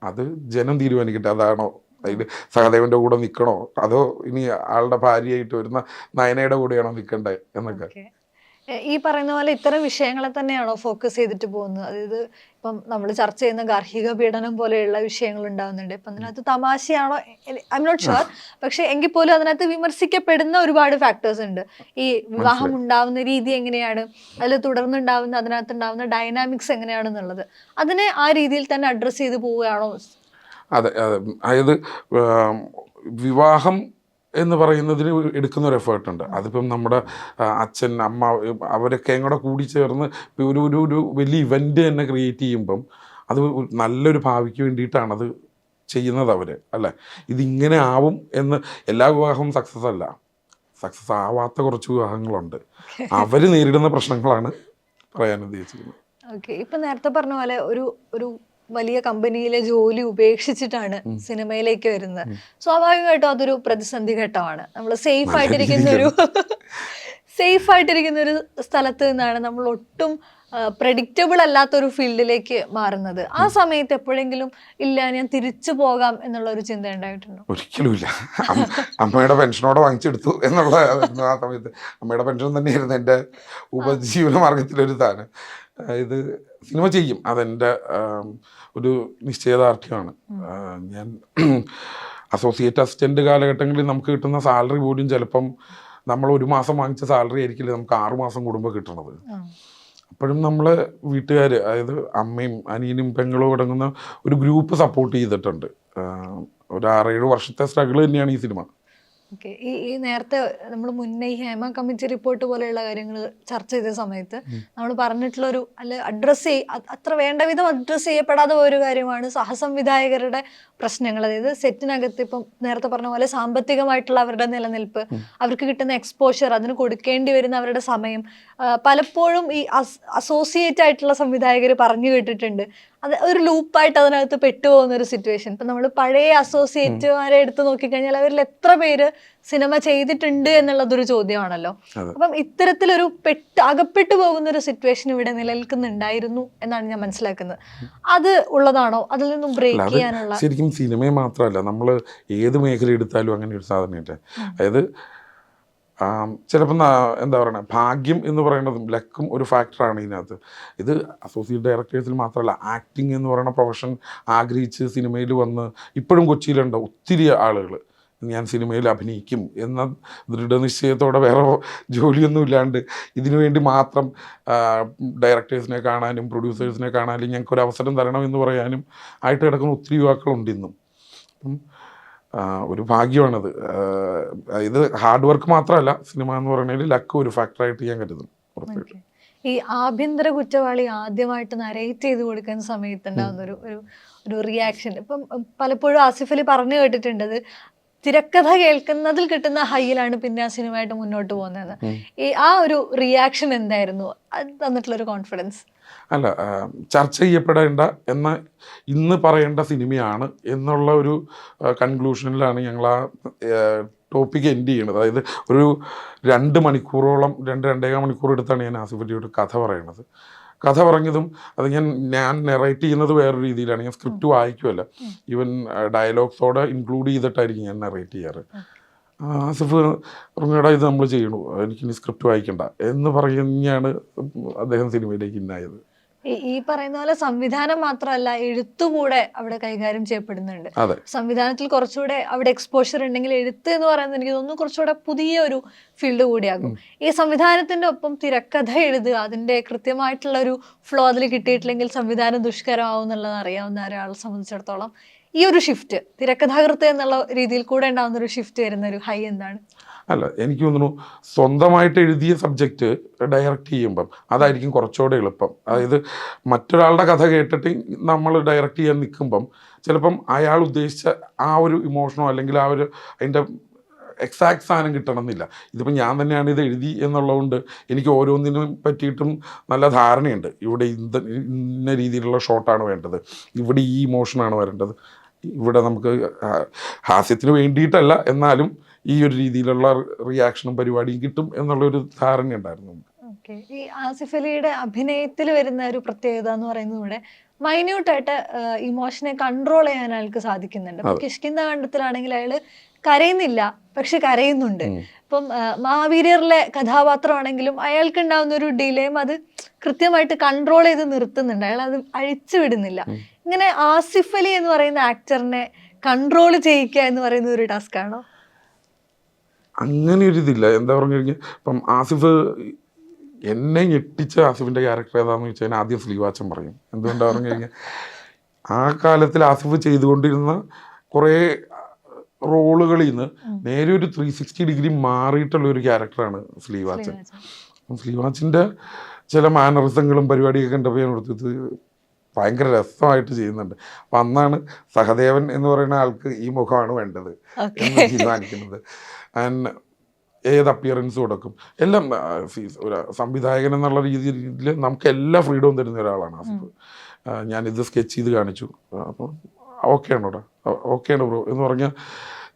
Speaker 1: അത് ജനം തീരുമാനിക്കട്ടെ. അതാണോ? അതിൽ സഹദേവന്റെ കൂടെ നിൽക്കണോ അതോ ഇനി ആളുടെ ഭാര്യയായിട്ട് വരുന്ന നയനയുടെ കൂടെയാണോ നിൽക്കണ്ടേ എന്നൊക്കെ.
Speaker 2: ഈ പറയുന്ന പോലെ ഇത്തരം വിഷയങ്ങളെ തന്നെയാണോ ഫോക്കസ് ചെയ്തിട്ട് പോകുന്നത്? അതായത് ഇപ്പം നമ്മൾ ചർച്ച ചെയ്യുന്ന ഗാർഹിക പീഡനം പോലെയുള്ള വിഷയങ്ങൾ ഉണ്ടാവുന്നുണ്ട്. ഇപ്പം അതിനകത്ത് തമാശയാണോ? ഐ നോട്ട് ഷുവർ പക്ഷെ എങ്കിൽ പോലും അതിനകത്ത് വിമർശിക്കപ്പെടുന്ന ഒരുപാട് ഫാക്ടേഴ്സ് ഉണ്ട്. ഈ വിവാഹം ഉണ്ടാവുന്ന രീതി എങ്ങനെയാണ്? അതിൽ തുടർന്നുണ്ടാവുന്ന അതിനകത്ത് ഉണ്ടാവുന്ന ഡൈനാമിക്സ് എങ്ങനെയാണെന്നുള്ളത്. അതിനെ ആ രീതിയിൽ തന്നെ അഡ്രസ്സ് ചെയ്ത് പോവുകയാണോ?
Speaker 1: അതെ അതെ. അതായത് വിവാഹം എന്ന് പറയുന്നതിന് എടുക്കുന്ന ഒരു എഫേർട്ട് ഉണ്ട്. അതിപ്പം നമ്മുടെ അച്ഛൻ അമ്മ അവരൊക്കെ കൂടെ കൂടി ചേർന്ന് ഒരു ഒരു ഒരു വലിയ ഇവന്റ് തന്നെ ക്രിയേറ്റ് ചെയ്യുമ്പം അത് നല്ലൊരു ഭാവിക്ക് വേണ്ടിയിട്ടാണ് അത് ചെയ്യുന്നത് അവർ അല്ലേ? ഇതിങ്ങനെ ആവും എന്ന് എല്ലാ വിവാഹവും സക്സസ് അല്ല. സക്സസ് ആവാത്ത കുറച്ച് വിവാഹങ്ങളുണ്ട്. അവർ നേരിടുന്ന പ്രശ്നങ്ങളാണ് പറയാൻ ഉദ്ദേശിക്കുന്നത്.
Speaker 2: ഓക്കെ ഇപ്പം നേരത്തെ പറഞ്ഞ പോലെ ഒരു ഒരു വലിയ കമ്പനിയിലെ ജോലി ഉപേക്ഷിച്ചിട്ടാണ് സിനിമയിലേക്ക് വരുന്നത്. സ്വാഭാവികമായിട്ടും അതൊരു പ്രതിസന്ധി ഘട്ടമാണ്. നമ്മൾ സേഫ് ആയിട്ടിരിക്കുന്ന ഒരു സേഫ് ആയിട്ടിരിക്കുന്ന ഒരു സ്ഥലത്ത് നിന്നാണ് നമ്മൾ ഒട്ടും പ്രഡിക്റ്റബിൾ അല്ലാത്തൊരു ഫീൽഡിലേക്ക് മാറുന്നത്. ആ സമയത്ത് എപ്പോഴെങ്കിലും ഇല്ല ഞാൻ തിരിച്ചു പോകാം എന്നുള്ള ഒരു ചിന്ത ഉണ്ടായിട്ടുണ്ടോ?
Speaker 1: ഒരിക്കലുമില്ല ഇല്ല. അമ്മയുടെ പെൻഷനോടെ വാങ്ങിച്ചെടുത്തു എന്നുള്ള ആ സമയത്ത്. അമ്മയുടെ പെൻഷൻ തന്നെയായിരുന്നു എന്റെ ഉപജീവന മാർഗത്തിലൊരു താന് ഇത് സിനിമ ചെയ്യും. അതെന്റെ ഒരു നിശ്ചയദാർഢ്യമാണ്. ഞാൻ അസോസിയേറ്റ് അസിസ്റ്റന്റ് കാലഘട്ടങ്ങളിൽ നമുക്ക് കിട്ടുന്ന സാലറി പോലും ചിലപ്പം നമ്മൾ ഒരു മാസം വാങ്ങിച്ച സാലറി ആയിരിക്കില്ല നമുക്ക് ആറ് മാസം കൂടുമ്പോൾ കിട്ടണത്. അപ്പോഴും നമ്മൾ വീട്ടുകാർ അതായത് അമ്മയും അനിയനും പെങ്ങളും അടങ്ങുന്ന ഒരു ഗ്രൂപ്പ് സപ്പോർട്ട് ചെയ്തിട്ടുണ്ട്. ഒരു ആറേഴ് വർഷത്തെ സ്ട്രഗിൾ തന്നെയാണ് ഈ സിനിമ.
Speaker 2: ഓക്കെ. ഈ ഈ നേരത്തെ നമ്മൾ മുന്നേ ഈ ഹേമ കമ്മിറ്റി റിപ്പോർട്ട് പോലെയുള്ള കാര്യങ്ങൾ ചർച്ച ചെയ്ത സമയത്ത് നമ്മൾ പറഞ്ഞിട്ടുള്ള ഒരു അല്ല അഡ്രസ്സ് ചെയ് അത്ര വേണ്ട വിധം അഡ്രസ്സ് ചെയ്യപ്പെടാതെ ഒരു കാര്യമാണ് സഹസംവിധായകരുടെ പ്രശ്നങ്ങൾ. അതായത് സെറ്റിനകത്ത് ഇപ്പം നേരത്തെ പറഞ്ഞ പോലെ സാമ്പത്തികമായിട്ടുള്ള അവരുടെ നിലനിൽപ്പ് അവർക്ക് കിട്ടുന്ന എക്സ്പോഷർ അതിന് കൊടുക്കേണ്ടി വരുന്ന അവരുടെ സമയം പലപ്പോഴും ഈ അസോസിയേറ്റ് ആയിട്ടുള്ള സംവിധായകർ പറഞ്ഞു കേട്ടിട്ടുണ്ട്. അത് ഒരു ലൂപ്പായിട്ട് അതിനകത്ത് പെട്ടുപോകുന്ന ഒരു സിറ്റുവേഷൻ ഇപ്പം നമ്മൾ പഴയ അസോസിയേറ്റുമാരെ എടുത്ത് നോക്കിക്കഴിഞ്ഞാൽ അവരിൽ എത്ര പേര് സിനിമ ചെയ്തിട്ടുണ്ട് എന്നുള്ളതൊരു ചോദ്യമാണല്ലോ. അപ്പം ഇത്തരത്തിലൊരു പെട്ട് അകപ്പെട്ടു പോകുന്ന ഒരു സിറ്റുവേഷൻ ഇവിടെ നിലനിൽക്കുന്നുണ്ടായിരുന്നു എന്നാണ് ഞാൻ മനസ്സിലാക്കുന്നത്. അത് ഉള്ളതാണോ? അതിൽ നിന്നും ബ്രേക്ക് ചെയ്യാനുള്ള
Speaker 1: ശരിക്കും സിനിമയെ മാത്രമല്ല നമ്മൾ ഏത് മേഖല എടുത്താലും അങ്ങനെ ഒരു സാധനമില്ല അതായത് ചിലപ്പോൾ എന്താ പറയുക ഭാഗ്യം എന്ന് പറയുന്നതും ലക്കും ഒരു ഫാക്ടറാണ് ഇതിനകത്ത്. ഇത് അസോസിയേറ്റ് ഡയറക്ടേഴ്സിൽ മാത്രമല്ല ആക്ടിങ് എന്ന് പറയുന്ന പ്രൊഫഷൻ ആഗ്രഹിച്ച് സിനിമയിൽ വന്ന് ഇപ്പോഴും കൊച്ചിയിലുണ്ട് ഒത്തിരി ആളുകൾ. ഞാൻ സിനിമയിൽ അഭിനയിക്കും എന്ന ദൃഢനിശ്ചയത്തോടെ വേറെ ജോലിയൊന്നും ഇല്ലാണ്ട് ഇതിനു വേണ്ടി മാത്രം ഡയറക്ടേഴ്സിനെ കാണാനും പ്രൊഡ്യൂസേഴ്സിനെ കാണാനും ഞങ്ങൾക്ക് ഒരു അവസരം തരണം എന്ന് പറയാനും ആയിട്ട് കിടക്കുന്ന ഒത്തിരി യുവാക്കളുണ്ട് ഇന്നും. ഒരു ഭാഗ്യമാണത്. ഇത് ഹാർഡ് വർക്ക് മാത്രമല്ല സിനിമ എന്ന് പറയുന്നതിൽ ലക്ക് ഒരു ഫാക്ടറായിട്ട് ചെയ്യാൻ കരുതുന്നു ഉറപ്പായിട്ടും.
Speaker 2: ഈ ആഭ്യന്തര കുറ്റവാളി ആദ്യമായിട്ട് നരേറ്റ് ചെയ്ത് കൊടുക്കുന്ന സമയത്ത് ഉണ്ടാകുന്ന ഒരു ഒരു ഒരു റിയാക്ഷൻ ഇപ്പം പലപ്പോഴും ആസിഫ് അലി പറഞ്ഞു കേട്ടിട്ടുണ്ട് അത് തിരക്കഥ കേൾക്കുന്നതിൽ കിട്ടുന്ന ഹൈയിലാണ് പിന്നെ ആ സിനിമയായിട്ട് മുന്നോട്ട് പോകുന്നത് ഈ ആ ഒരു റിയാക്ഷൻ എന്തായിരുന്നു? അത് തന്നിട്ടുള്ള ഒരു കോൺഫിഡൻസ്
Speaker 1: അല്ല ചർച്ച ചെയ്യപ്പെടേണ്ട എന്ന ഇന്ന് പറയേണ്ട സിനിമയാണ് എന്നുള്ള ഒരു കൺക്ലൂഷനിലാണ് ഞങ്ങൾ ആ ടോപ്പിക് എൻഡ് ചെയ്യണത്. അതായത് ഒരു രണ്ട് മണിക്കൂറോളം രണ്ട് രണ്ടേകാൽ മണിക്കൂർ എടുത്താണ് ഞാൻ ആസിഫലിയുടെ കഥ പറയണത്. കഥ പറഞ്ഞതും അത് ഞാൻ ഞാൻ നെറേറ്റ് ചെയ്യുന്നത് വേറൊരു രീതിയിലാണ്. ഞാൻ സ്ക്രിപ്റ്റ് വായിക്കുമല്ല ഈവൻ ഡയലോഗ്സോടെ ഇൻക്ലൂഡ് ചെയ്തിട്ടായിരിക്കും ഞാൻ നെറേറ്റ് ചെയ്യാറ്. ആസിഫ് പറഞ്ഞടാ ഇത് നമ്മൾ ചെയ്യണു. എനിക്കിനി സ്ക്രിപ്റ്റ് വായിക്കണ്ട. എന്ന് പറഞ്ഞാണ് അദ്ദേഹം സിനിമയിലേക്ക് ഇന്നായത്.
Speaker 2: ഈ പറയുന്ന പോലെ സംവിധാനം മാത്രമല്ല എഴുത്തുകൂടെ അവിടെ കൈകാര്യം ചെയ്യപ്പെടുന്നുണ്ട്. സംവിധാനത്തിൽ കുറച്ചുകൂടെ അവിടെ എക്സ്പോഷർ ഉണ്ടെങ്കിൽ എഴുത്ത് എന്ന് പറയുന്നത് എനിക്ക് തോന്നുന്നു കുറച്ചുകൂടെ പുതിയ ഒരു ഫീൽഡ് കൂടിയാകും. ഈ സംവിധാനത്തിന്റെ ഒപ്പം തിരക്കഥ എഴുതുക അതിന്റെ കൃത്യമായിട്ടുള്ള ഒരു ഫ്ലോ അതിൽ കിട്ടിയിട്ടില്ലെങ്കിൽ സംവിധാനം ദുഷ്കരമാവും എന്നുള്ളത് അറിയാവുന്ന ഒരാളെ സംബന്ധിച്ചിടത്തോളം ഈ ഒരു ഷിഫ്റ്റ് തിരക്കഥാകൃത്ത് എന്നുള്ള രീതിയിൽ കൂടെ ഉണ്ടാകുന്ന ഒരു ഷിഫ്റ്റ് വരുന്ന ഒരു ഹൈ എന്താണ്?
Speaker 1: അല്ല എനിക്ക് തോന്നുന്നു സ്വന്തമായിട്ട് എഴുതിയ സബ്ജക്റ്റ് ഡയറക്റ്റ് ചെയ്യുമ്പം അതായിരിക്കും കുറച്ചുകൂടെ എളുപ്പം. അതായത് മറ്റൊരാളുടെ കഥ കേട്ടിട്ട് നമ്മൾ ഡയറക്റ്റ് ചെയ്യാൻ നിൽക്കുമ്പം ചിലപ്പം അയാൾ ഉദ്ദേശിച്ച ആ ഒരു ഇമോഷനോ അല്ലെങ്കിൽ ആ ഒരു അതിന്റെ എക്സാക്ട് സാധനം കിട്ടണമെന്നില്ല. ഇതിപ്പോൾ ഞാൻ തന്നെയാണ് ഇത് എഴുതി എന്നുള്ളതുകൊണ്ട് എനിക്ക് ഓരോന്നിനും പറ്റിയിട്ടും നല്ല ധാരണയുണ്ട്. ഇവിടെ ഇന്ന ഇന്ന രീതിയിലുള്ള ഷോട്ടാണ് വേണ്ടത്. ഇവിടെ ഈ ഇമോഷനാണ് വരേണ്ടത്. ഇവിടെ നമുക്ക് ഹാസ്യത്തിന് വേണ്ടിയിട്ടല്ല എന്നാലും ഈ ഒരു രീതിയിലുള്ള റിയാക്ഷനും പരിപാടിയും കിട്ടും എന്നുള്ളൊരു ധാരണ ഉണ്ടായിരുന്നു. നമുക്ക്.
Speaker 2: ഈ ആസിഫ് അലിയുടെ അഭിനയത്തിൽ വരുന്ന ഒരു പ്രത്യേകത എന്ന് പറയുന്നത് ഇവിടെ മൈന്യൂട്ടായിട്ട് ഇമോഷനെ കൺട്രോൾ ചെയ്യാൻ അയാൾക്ക് സാധിക്കുന്നുണ്ട്. കിഷ്കിന്ത കണ്ടത്തിലാണെങ്കിൽ അയാൾ കരയുന്നില്ല പക്ഷെ കരയുന്നുണ്ട്. ഇപ്പം മഹാവീര്യറിലെ കഥാപാത്രമാണെങ്കിലും അയാൾക്ക് ഉണ്ടാവുന്ന ഒരു ഡിലേം അത് കൃത്യമായിട്ട് കൺട്രോൾ ചെയ്ത് നിർത്തുന്നുണ്ട്. അയാൾ അത് അഴിച്ചു വിടുന്നില്ല. ഇങ്ങനെ ആസിഫ് അലി എന്ന് പറയുന്ന ആക്ടറിനെ കൺട്രോൾ ചെയ്യിക്കുക എന്ന് പറയുന്ന ഒരു ടാസ്ക് ആണോ?
Speaker 1: അങ്ങനെ ഒരു ഇതില്ല. എന്താ പറഞ്ഞു കഴിഞ്ഞാൽ ഇപ്പം ആസിഫ് എന്നെ ഞെട്ടിച്ച ആസിഫിന്റെ ക്യാരക്ടർ ഏതാന്ന് വെച്ച് കഴിഞ്ഞാൽ ആദ്യം സ്ലീവാച്ചൻ പറയും. എന്തുകൊണ്ടാ പറഞ്ഞു കഴിഞ്ഞാൽ ആ കാലത്തിൽ ആസിഫ് ചെയ്തുകൊണ്ടിരുന്ന കുറേ റോളുകളിൽ നിന്ന് നേരെ ഒരു ത്രീ സിക്സ്റ്റി ഡിഗ്രി മാറിയിട്ടുള്ള ഒരു ക്യാരക്ടറാണ് സ്ലീവാച്ചൻ സ്ലീവാച്ചിന്റെ ചില മാനറിസങ്ങളും പരിപാടിയൊക്കെ കണ്ടപ്പോൾ ഞാൻ കൊടുത്തത് ഭയങ്കര രസമായിട്ട് ചെയ്യുന്നുണ്ട്. അപ്പം അന്നാണ് സഹദേവൻ എന്ന് പറയുന്ന ആൾക്ക് ഈ മുഖമാണ് വേണ്ടത് എന്ന് തീരുമാനിക്കുന്നത്. ആൻഡ് ഏത് അപ്പിയറൻസ് കൊടുക്കും? എല്ലാം ഒരു സംവിധായകൻ എന്നുള്ള രീതിയിൽ നമുക്ക് എല്ലാ ഫ്രീഡവും തരുന്ന ഒരാളാണ് ആസിഫ്. ഞാൻ ഞാനിത് സ്കെച്ച് ചെയ്ത് കാണിച്ചു. അപ്പോൾ ഓക്കെ ആണോ ഓക്കെ ആണ് ബ്രോ എന്ന് പറഞ്ഞാൽ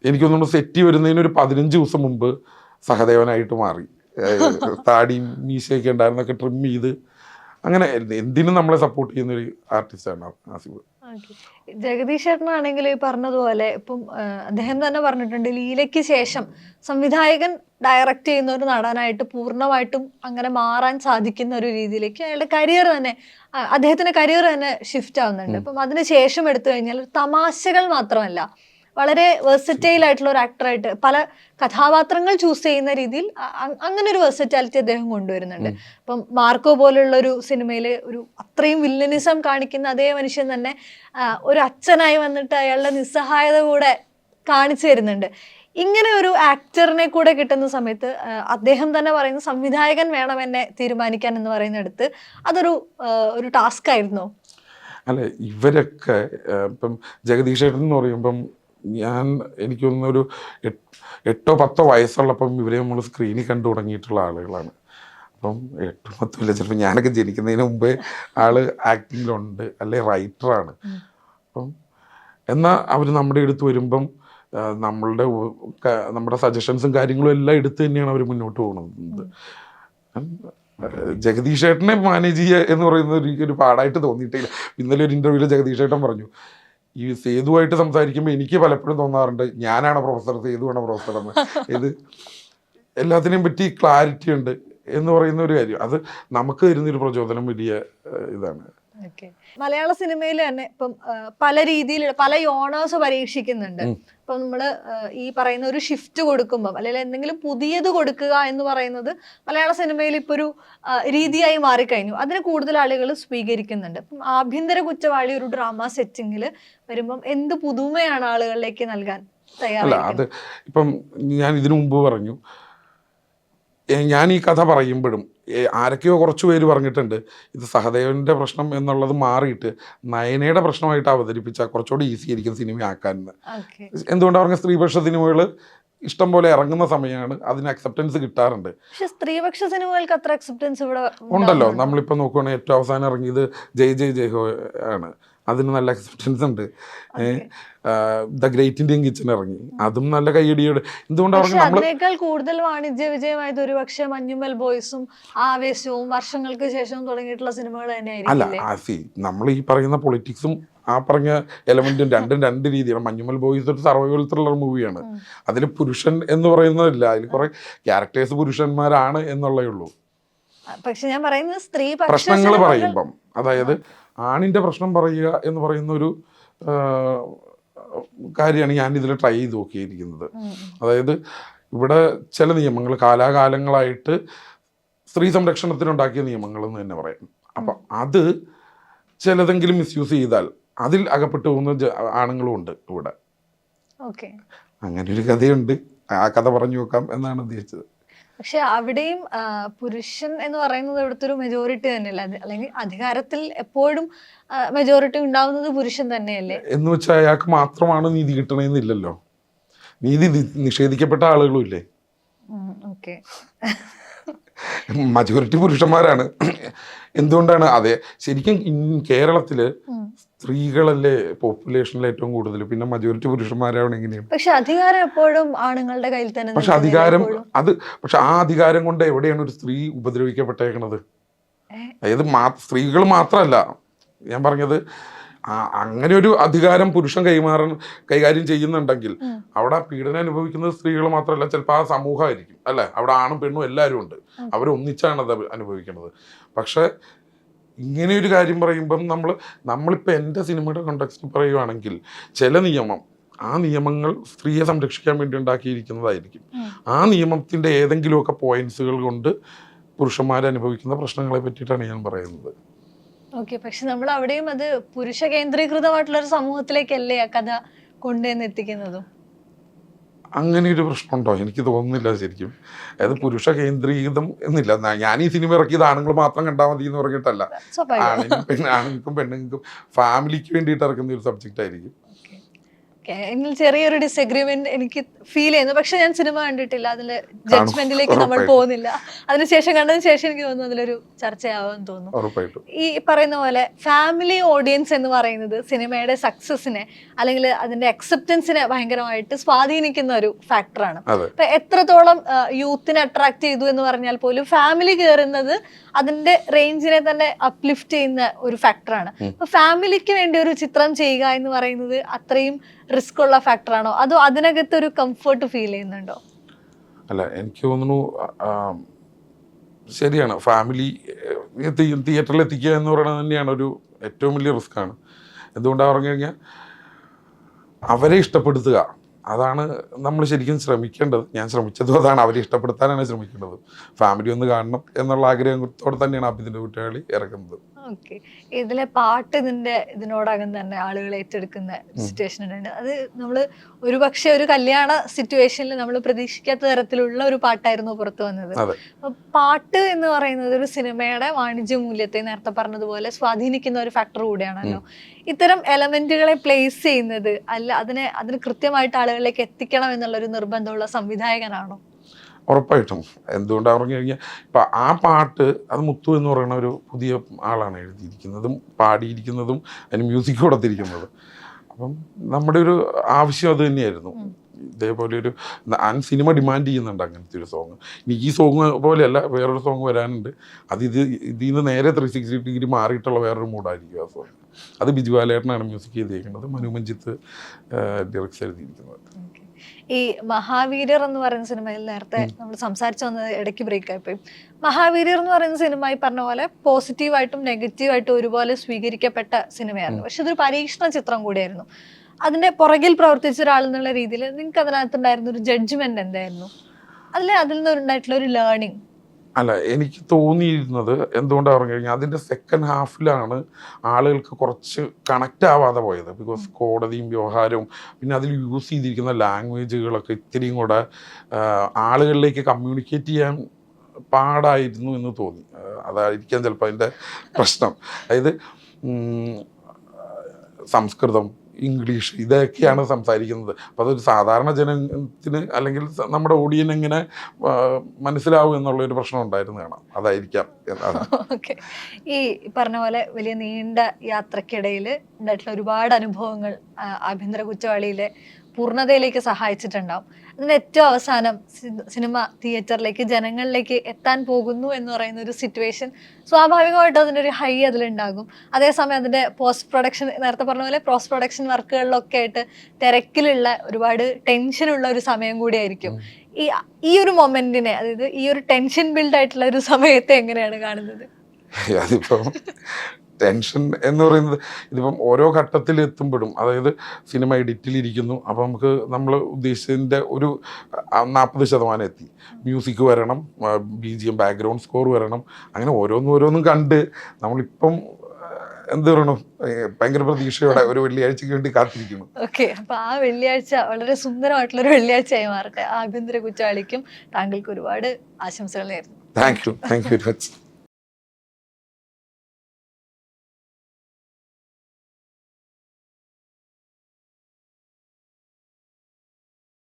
Speaker 1: എനിക്ക് തോന്നുന്നു സെറ്റ് വരുന്നതിന് ഒരു പതിനഞ്ച് ദിവസം മുമ്പ് സഹദേവനായിട്ട് മാറി. താടിയും മീശയൊക്കെ ഉണ്ടായിരുന്നൊക്കെ ട്രിം ചെയ്ത് അങ്ങനെ എന്തിനും നമ്മളെ സപ്പോർട്ട് ചെയ്യുന്ന ഒരു ആർട്ടിസ്റ്റാണ് ആസിഫ്.
Speaker 2: ജഗദീഷ് ചേട്ടനാണെങ്കിൽ ഈ പറഞ്ഞതുപോലെ ഇപ്പം അദ്ദേഹം തന്നെ പറഞ്ഞിട്ടുണ്ട് ലീലയ്ക്ക് ശേഷം സംവിധായകൻ ഡയറക്റ്റ് ചെയ്യുന്ന ഒരു നടനായിട്ട് പൂർണമായിട്ടും അങ്ങനെ മാറാൻ സാധിക്കുന്ന ഒരു രീതിയിലേക്ക് അയാളുടെ കരിയർ തന്നെ അദ്ദേഹത്തിന്റെ കരിയർ തന്നെ ഷിഫ്റ്റ് ആവുന്നുണ്ട്. അപ്പം അതിന് ശേഷം എടുത്തു കഴിഞ്ഞാൽ തമാശകൾ മാത്രമല്ല. വളരെ വേഴ്സറ്റൈൽ ആയിട്ടുള്ള ഒരു ആക്ടറായിട്ട് പല കഥാപാത്രങ്ങൾ ചൂസ് ചെയ്യുന്ന രീതിയിൽ അങ്ങനെ ഒരു വേഴ്സറ്റാലിറ്റി അദ്ദേഹം കൊണ്ടുവരുന്നുണ്ട്. അപ്പം മാർക്കോ പോലുള്ള ഒരു സിനിമയിൽ ഒരു അത്രയും വില്ലനിസം കാണിക്കുന്ന അതേ മനുഷ്യൻ തന്നെ ഒരു അച്ഛനായി വന്നിട്ട് അയാളുടെ നിസ്സഹായത കൂടെ കാണിച്ചു തരുന്നുണ്ട്. ഇങ്ങനെ ഒരു ആക്ടറിനെ കൂടെ കിട്ടുന്ന സമയത്ത് അദ്ദേഹം തന്നെ പറയുന്ന സംവിധായകൻ വേണം എന്നെ തീരുമാനിക്കാൻ എന്ന് പറയുന്നിടത്ത് അതൊരു ഒരു ടാസ്ക് ആയിരുന്നോ?
Speaker 1: അല്ല ഇവരൊക്കെ ഇപ്പം ജഗദീഷ് ഏട്ടൻ എന്ന് പറയുമ്പം ഞാൻ എനിക്ക് തോന്നുന്നു ഒരു എട്ട്- പത്തോ വയസ്സുള്ളപ്പം ഇവരെ നമ്മൾ സ്ക്രീനിൽ കണ്ടു തുടങ്ങിയിട്ടുള്ള ആളുകളാണ്. അപ്പം എട്ടും പത്തും ഇല്ല ചിലപ്പോൾ ഞാനൊക്കെ ജനിക്കുന്നതിന് മുമ്പേ ആൾ ആക്ടിങ്ങിലുണ്ട് അല്ലെ റൈറ്ററാണ് അപ്പം എന്നാൽ അവർ നമ്മുടെ അടുത്ത് വരുമ്പം നമ്മളുടെ നമ്മുടെ സജഷൻസും കാര്യങ്ങളും എല്ലാം എടുത്ത് തന്നെയാണ് അവർ മുന്നോട്ട് പോകുന്നത് ജഗദീഷ് ഏട്ടനെ മാനേജ് ചെയ്യുക എന്ന് പറയുന്നത് എനിക്കൊരു പാടായിട്ട് തോന്നിയിട്ടില്ല ഇന്നലെ ഒരു ഇന്റർവ്യൂവിൽ ജഗദീഷ് ഏട്ടൻ പറഞ്ഞു ഈ സേതുവായിട്ട് സംസാരിക്കുമ്പോൾ എനിക്ക് പലപ്പോഴും തോന്നാറുണ്ട് ഞാനാണ് പ്രൊഫസർ സേതുവാണ് പ്രൊഫസർ എന്ന്. ഇത് എല്ലാത്തിനെയും പറ്റി ക്ലാരിറ്റി ഉണ്ട് എന്ന് പറയുന്ന ഒരു കാര്യം. അത് നമുക്ക് തരുന്നൊരു പ്രചോദനം വലിയ ഇതാണ്.
Speaker 2: മലയാള സിനിമയിൽ തന്നെ ഇപ്പം പല രീതിയിലുള്ള പല യോണേഴ്സ് പരീക്ഷിക്കുന്നുണ്ട്. ഇപ്പം നമ്മൾ ഈ പറയുന്ന ഒരു ഷിഫ്റ്റ് കൊടുക്കുമ്പം അല്ലെങ്കിൽ എന്തെങ്കിലും പുതിയത് കൊടുക്കുക എന്ന് പറയുന്നത് മലയാള സിനിമയിൽ ഇപ്പൊ ഒരു രീതിയായി മാറിക്കഴിഞ്ഞു. അതിന് കൂടുതൽ ആളുകൾ സ്വീകരിക്കുന്നുണ്ട്. ഇപ്പം ആഭ്യന്തര കുറ്റവാളി ഒരു ഡ്രാമ സെറ്റിങ്ങിൽ വരുമ്പം എന്ത് പുതുമയാണ് ആളുകളിലേക്ക് നൽകാൻ
Speaker 1: അല്ല അത് ഇപ്പം ഞാൻ ഇതിനു മുമ്പ് പറഞ്ഞു ഞാൻ ഈ കഥ പറയുമ്പോഴും ആരൊക്കെയോ കുറച്ച് പേര് പറഞ്ഞിട്ടുണ്ട് ഇത് സഹദേവന്റെ പ്രശ്നം എന്നുള്ളത് മാറിയിട്ട് നയനയുടെ പ്രശ്നമായിട്ട് അവതരിപ്പിച്ചാൽ കുറച്ചുകൂടി ഈസി ആയിരിക്കും സിനിമ ആക്കാൻ
Speaker 2: ഓക്കെ.
Speaker 1: എന്തുകൊണ്ടാണ് പറഞ്ഞ സ്ത്രീപക്ഷ സിനിമകൾ ഇഷ്ടം പോലെ ഇറങ്ങുന്ന സമയമാണ് അതിന് അക്സെപ്റ്റൻസ് കിട്ടാറുണ്ട്.
Speaker 2: പക്ഷെ സ്ത്രീപക്ഷ സിനിമകൾക്ക് അത്ര അക്സെപ്റ്റൻസ് ഇവിടെ
Speaker 1: ഉണ്ടല്ലോ? നമ്മളിപ്പോൾ നോക്കുകയാണെങ്കിൽ ഏറ്റവും അവസാനം ഇറങ്ങിയത് ജയ് ജയ് ജയ് ഹോ ആണ്. അതിന് നല്ല അക്സെപ്റ്റൻസ് ഉണ്ട്. ദ ഗ്രേറ്റ് ഇന്ത്യൻ കിച്ചൺ ഇറങ്ങി. അതും നല്ല കൈയടിയോടെ എന്തുകൊണ്ടാണ് നമ്മൾ
Speaker 2: അതിനേക്കാൾ കൂടുതൽ വാണിജ്യ വിജയമായത് ഒരുപക്ഷെ മഞ്ഞുമൽ ബോയ്സും ആവേശവും വർഷങ്ങൾക്ക് ശേഷം തുടങ്ങിയിട്ടുള്ള സിനിമകൾ തന്നെയായിരിക്കും
Speaker 1: അല്ല ആസി നമ്മൾ ഈ പറയുന്ന പൊളിറ്റിക്സും ആ പറഞ്ഞ എലമെന്റും രണ്ടും രണ്ട് രീതിയാണ്. മഞ്ഞുമൽ ബോയ്സ് ഒരു സർവൈവൽ ത്രില്ലർ മൂവിയാണ്. അതിൽ പുരുഷൻ എന്ന് പറയുന്നതില്ല. അതിൽ കുറെ ക്യാരക്ടേഴ്സ് പുരുഷന്മാരാണ് എന്നുള്ളേ ഉള്ളൂ.
Speaker 2: പക്ഷെ ഞാൻ പറയുന്നത് സ്ത്രീ
Speaker 1: പ്രശ്നങ്ങൾ പറയുമ്പം. അതായത് ആണിന്റെ പ്രശ്നം പറയുക എന്ന് പറയുന്ന ഒരു കാര്യമാണ് ഞാൻ ഇതിൽ ട്രൈ ചെയ്ത് നോക്കിയിരിക്കുന്നത്. അതായത് ഇവിടെ ചില നിയമങ്ങൾ കാലാകാലങ്ങളായിട്ട് സ്ത്രീ സംരക്ഷണത്തിനുണ്ടാക്കിയ നിയമങ്ങൾ എന്ന് തന്നെ പറയാം. അപ്പം അത് ചിലതെങ്കിലും മിസ്യൂസ് ചെയ്താൽ അതിൽ അകപ്പെട്ടു പോകുന്ന ആണുങ്ങളും ഉണ്ട് ഇവിടെ. അങ്ങനെ ഒരു കഥയുണ്ട്. ആ കഥ പറഞ്ഞു നോക്കാം എന്നാണ് ഉദ്ദേശിച്ചത്.
Speaker 2: പക്ഷെ അവിടെയും പുരുഷൻ എന്ന് പറയുന്നത് ഇവിടുത്തെ ഒരു മെജോറിറ്റി തന്നെയല്ലേ? അല്ലെങ്കിൽ അധികാരത്തിൽ എപ്പോഴും മെജോറിറ്റി ഉണ്ടാവുന്നത് പുരുഷൻ തന്നെയല്ലേ?
Speaker 1: എന്ന് വെച്ചാൽ അയാൾക്ക് മാത്രമാണ് നീതി കിട്ടണമെന്നില്ലല്ലോ നീതി നിഷേധിക്കപ്പെട്ട ആളുകളും ഇല്ലേ?
Speaker 2: ഓക്കെ.
Speaker 1: മജോറിറ്റി പുരുഷന്മാരാണ്. എന്തുകൊണ്ടാണ്? അതെ ശരിക്കും കേരളത്തിൽ സ്ത്രീകളല്ലേ പോപ്പുലേഷനിൽ ഏറ്റവും കൂടുതൽ പിന്നെ മജോറിറ്റി പുരുഷന്മാരാണ് എങ്ങനെയാണ്
Speaker 2: പക്ഷെ അധികാരം എപ്പോഴും ആണുങ്ങളുടെ കയ്യിൽ തന്നെ
Speaker 1: പക്ഷെ അധികാരം അത് പക്ഷെ ആ അധികാരം കൊണ്ട് എവിടെയാണ് ഒരു സ്ത്രീ ഉപദ്രവിക്കപ്പെട്ടേക്കണത്? അതായത് സ്ത്രീകൾ മാത്രമല്ല ഞാൻ പറഞ്ഞത് അങ്ങനെ ഒരു അധികാരം പുരുഷൻ കൈമാറാൻ കൈകാര്യം ചെയ്യുന്നുണ്ടെങ്കിൽ. അവിടെ പീഡനം അനുഭവിക്കുന്നത് സ്ത്രീകൾ മാത്രമല്ല ചിലപ്പോൾ ആ സമൂഹമായിരിക്കും അല്ലെ? അവിടെ ആണും പെണ്ണും എല്ലാവരും ഉണ്ട്. അവരൊന്നിച്ചാണ് അത് അനുഭവിക്കുന്നത്. പക്ഷെ ഇങ്ങനെ ഒരു കാര്യം പറയുമ്പം നമ്മൾ നമ്മളിപ്പോൾ എന്റെ സിനിമയുടെ കോണ്ടക്സ്റ്റിൽ പറയുവാണെങ്കിൽ ചില നിയമം ആ നിയമങ്ങൾ സ്ത്രീയെ സംരക്ഷിക്കാൻ വേണ്ടി ഉണ്ടാക്കിയിരിക്കുന്നതായിരിക്കും. ആ നിയമത്തിന്റെ ഏതെങ്കിലുമൊക്കെ പോയിന്റ്സുകൾ കൊണ്ട് പുരുഷന്മാരനുഭവിക്കുന്ന പ്രശ്നങ്ങളെ പറ്റിയിട്ടാണ് ഞാൻ പറയുന്നത്.
Speaker 2: ഓക്കെ പക്ഷെ നമ്മൾ അവിടെയും അത് പുരുഷ കേന്ദ്രീകൃതമായിട്ടുള്ള ഒരു സമൂഹത്തിലേക്കല്ലേ ആ കഥ കൊണ്ടുവന്ന് എത്തിക്കുന്നതും?
Speaker 1: അങ്ങനെ ഒരു പ്രശ്നമുണ്ടോ? എനിക്ക് തോന്നുന്നില്ല ശരിക്കും. അതായത് പുരുഷ കേന്ദ്രീകൃതം എന്നില്ല ഞാൻ ഈ സിനിമ ഇറക്കിയത് ആണുങ്ങൾ മാത്രം കണ്ടാൽ മതി എന്ന് പറഞ്ഞിട്ടല്ല ആണുങ്ങൾക്കും പെണ്ണുങ്ങൾക്കും ഫാമിലിക്ക് വേണ്ടിയിട്ട് ഇറക്കുന്ന ഒരു സബ്ജക്റ്റ് ആയിരിക്കും
Speaker 2: എന്നിൽ ചെറിയൊരു ഡിസഗ്രിമെന്റ് എനിക്ക് ഫീൽ ചെയ്യുന്നു. പക്ഷെ ഞാൻ സിനിമ കണ്ടിട്ടില്ല. അതിൽ ജഡ്ജ്മെന്റിലേക്ക് നമ്മൾ. പോകുന്നില്ല. അതിനുശേഷം കണ്ടതിന് ശേഷം എനിക്ക് തോന്നുന്നു അതിലൊരു ചർച്ചയാവുമെന്ന് തോന്നുന്നു. ഈ പറയുന്ന പോലെ ഫാമിലി ഓഡിയൻസ് എന്ന് പറയുന്നത് സിനിമയുടെ സക്സസിനെ അല്ലെങ്കിൽ അതിന്റെ അക്സെപ്റ്റൻസിനെ ഭയങ്കരമായിട്ട് സ്വാധീനിക്കുന്ന ഒരു ഫാക്ടറാണ്
Speaker 1: അപ്പൊ
Speaker 2: ഇപ്പൊ എത്രത്തോളം യൂത്തിനെ അട്രാക്ട് ചെയ്തു എന്ന് പറഞ്ഞാൽ പോലും ഫാമിലി കയറുന്നത് അതിന്റെ റേഞ്ചിനെ തന്നെ അപ്ലിഫ്റ്റ് ചെയ്യുന്ന ഒരു ഫാക്ടറാണ് അപ്പൊ ഫാമിലിക്ക് വേണ്ടി ഒരു ചിത്രം ചെയ്യുക എന്ന് പറയുന്നത് അത്രയും റിസ്ക് ഉള്ള ഫാക്ടറാണോ? അതോ അതിനകത്ത് ഒരു കംഫർട്ട് ഫീൽ ചെയ്യുന്നുണ്ടോ?
Speaker 1: അല്ല എനിക്ക് തോന്നുന്നു ശരിയാണ്. ഫാമിലി തിയേറ്ററിൽ എത്തിക്കുക എന്ന് പറയുന്നത് തന്നെയാണ് ഒരു ഏറ്റവും വലിയ റിസ്ക് ആണ് എന്തുകൊണ്ടാണ് പറഞ്ഞു കഴിഞ്ഞാൽ അവരെ ഇഷ്ടപ്പെടുത്തുക. അതാണ് നമ്മൾ ശരിക്കും ശ്രമിക്കേണ്ടത്. ഞാൻ ശ്രമിച്ചതും അതാണ്. അവരെ ഇഷ്ടപ്പെടുത്താനാണ് ശ്രമിക്കേണ്ടത്. ഫാമിലി ഒന്ന് കാണണം എന്നുള്ള ആഗ്രഹത്തോടെ തന്നെയാണ് അഭിതിന്റെ കുട്ടികളി ഇറക്കുന്നത്
Speaker 2: ഓക്കെ. ഇതിലെ പാട്ട് ഇതിന്റെ ഇതിനോടകം തന്നെ ആളുകൾ ഏറ്റെടുക്കുന്ന സിറ്റുവേഷൻ ഉണ്ട്. അത് നമ്മൾ ഒരുപക്ഷെ ഒരു കല്യാണ സിറ്റുവേഷനിൽ നമ്മൾ പ്രതീക്ഷിക്കാത്ത തരത്തിലുള്ള ഒരു പാട്ടായിരുന്നു പുറത്തു വന്നത്. പാട്ട് എന്ന് പറയുന്നത് ഒരു സിനിമയുടെ വാണിജ്യ മൂല്യത്തെ നേരത്തെ പറഞ്ഞതുപോലെ സ്വാധീനിക്കുന്ന ഒരു ഫാക്ടർ കൂടിയാണല്ലോ. ഇത്തരം എലമെന്റുകളെ പ്ലേസ് ചെയ്യുന്നത് അല്ല അതിനെ അതിന് കൃത്യമായിട്ട് ആളുകളിലേക്ക് എത്തിക്കണം എന്നുള്ള ഒരു നിർബന്ധമുള്ള സംവിധായകനാണോ?
Speaker 1: ഉറപ്പായിട്ടും. എന്തുകൊണ്ടാണ് പറഞ്ഞു കഴിഞ്ഞാൽ ഇപ്പം ആ പാട്ട് അത് മുത്തു എന്ന് പറയുന്ന ഒരു പുതിയ ആളാണ് എഴുതിയിരിക്കുന്നതും പാടിയിരിക്കുന്നതും അതിന് മ്യൂസിക് കൊടുത്തിരിക്കുന്നത്. അപ്പം നമ്മുടെ ഒരു ആവശ്യം അത് തന്നെയായിരുന്നു. ഇതേപോലെ ഒരു ആൻ സിനിമ ഡിമാൻഡ് ചെയ്യുന്നുണ്ട് അങ്ങനത്തെ ഒരു സോങ് ഇനി ഈ സോങ് പോലെയല്ല വേറൊരു സോങ് വരാനുണ്ട്. അത് ഇത് ഇതിൽ നിന്ന് നേരെ ത്രീ സിക്സ്റ്റി ഡിഗ്രി മാറിയിട്ടുള്ള വേറൊരു മൂഡായിരിക്കും ആ സോങ് അത് ബിജുബാലേട്ടനാണ് മ്യൂസിക് ചെയ്തിരിക്കുന്നത് മനു മഞ്ജിത്ത് ലിറിക്സ് എഴുതിയിരിക്കുന്നത്.
Speaker 2: ഈ മഹാവീരർ എന്ന് പറയുന്ന സിനിമയിൽ നേരത്തെ നമ്മൾ സംസാരിച്ചു വന്നത് ഇടയ്ക്ക് ബ്രേക്ക് ആയിപ്പോയി. മഹാവീരർ എന്ന് പറയുന്ന സിനിമ ഈ പറഞ്ഞ പോലെ പോസിറ്റീവായിട്ടും നെഗറ്റീവായിട്ടും ഒരുപോലെ സ്വീകരിക്കപ്പെട്ട സിനിമയായിരുന്നു. പക്ഷെ ഇതൊരു പരീക്ഷണ ചിത്രം കൂടിയായിരുന്നു. അതിന്റെ പുറകിൽ പ്രവർത്തിച്ച ഒരാൾ എന്നുള്ള രീതിയിൽ നിങ്ങൾക്ക് അതിനകത്തുണ്ടായിരുന്ന ഒരു ജഡ്ജ്മെന്റ് എന്തായിരുന്നു? അതിൽ അതിൽ നിന്നുണ്ടായിട്ടുള്ള ഒരു ലേണിംഗ്
Speaker 1: അല്ല എനിക്ക് തോന്നിയിരുന്നത് എന്തുകൊണ്ടാണ് പറഞ്ഞു കഴിഞ്ഞാൽ അതിന്റെ സെക്കൻഡ് ഹാഫിലാണ് ആളുകൾക്ക് കുറച്ച് കണക്റ്റ് ആവാതെ പോയത്. ബിക്കോസ് കോടതിയും വ്യവഹാരവും പിന്നെ അതിൽ യൂസ് ചെയ്തിരിക്കുന്ന ലാംഗ്വേജുകളൊക്കെ ഇത്തിരിയും കൂടെ ആളുകളിലേക്ക് കമ്മ്യൂണിക്കേറ്റ് ചെയ്യാൻ പാടായിരുന്നു എന്ന് തോന്നി. അതായിരിക്കാം ചിലപ്പോൾ അതിന്റെ പ്രശ്നം. അതായത് സംസ്കൃതം ഇംഗ്ലീഷ് ഇതൊക്കെയാണ് സംസാരിക്കുന്നത്. അപ്പോൾ അതൊരു സാധാരണ ജനത്തിന് അല്ലെങ്കിൽ നമ്മുടെ ഓഡിയൻ എങ്ങനെ മനസ്സിലാവും എന്നുള്ള ഒരു പ്രശ്നം ഉണ്ടായിരുന്നു കാണാം അതായിരിക്കാം
Speaker 2: ഓക്കെ ഈ പറഞ്ഞ പോലെ വലിയ നീണ്ട യാത്രക്കിടയിൽ ഉണ്ടായിട്ടുള്ള ഒരുപാട് അനുഭവങ്ങൾ ആഭ്യന്തര കുറ്റവാളിയിലെ പൂർണതയിലേക്ക് സഹായിച്ചിട്ടുണ്ടാവും. അതിന് ഏറ്റവും അവസാനം സിനിമ തിയേറ്ററിലേക്ക് ജനങ്ങളിലേക്ക് എത്താൻ പോകുന്നു എന്ന് പറയുന്ന ഒരു സിറ്റുവേഷൻ സ്വാഭാവികമായിട്ടും അതിനൊരു ഹൈ അതിലുണ്ടാകും. അതേസമയം അതിന്റെ പോസ്റ്റ് പ്രൊഡക്ഷൻ നേരത്തെ പറഞ്ഞ പോലെ പോസ്റ്റ് പ്രൊഡക്ഷൻ വർക്കുകളിലൊക്കെ ആയിട്ട് തിരക്കിലുള്ള ഒരുപാട് ടെൻഷനുള്ള ഒരു സമയം കൂടിയായിരിക്കും ഈ ഈ ഒരു മൊമെന്റിനെ അതായത് ഈ ഒരു ടെൻഷൻ ബിൽഡ് ആയിട്ടുള്ള ഒരു സമയത്തെ എങ്ങനെയാണ് കാണുന്നത്?
Speaker 1: അതിപ്പം ടെൻഷൻ എന്ന് പറയുന്നത് ഇതിപ്പം ഓരോ ഘട്ടത്തിൽ എത്തുമ്പോഴും അതായത് സിനിമ എഡിറ്റിലിരിക്കുന്നു അപ്പം നമുക്ക് നമ്മൾ ഉദ്ദേശിച്ചതിന്റെ ഒരു നാൽപ്പത് ശതമാനം എത്തി. മ്യൂസിക് വരണം B G M background score വരണം അങ്ങനെ ഓരോന്നും ഓരോന്നും കണ്ട് നമ്മളിപ്പം എന്ത് പറയണം ഭയങ്കര പ്രതീക്ഷയോടെ ഒരു വെള്ളിയാഴ്ചക്ക് വേണ്ടി കാത്തിരിക്കുന്നു.
Speaker 2: ഓക്കെ അപ്പൊ ആ വെള്ളിയാഴ്ച വളരെ സുന്ദരമായിട്ടുള്ള ഒരു വെള്ളിയാഴ്ചയായി മാറട്ടെ. ആഭ്യന്തര കുറ്റവാളിക്കും താങ്കൾക്ക് ഒരുപാട് ആശംസകൾ നേരുന്നു.
Speaker 1: Thank you thank you very much.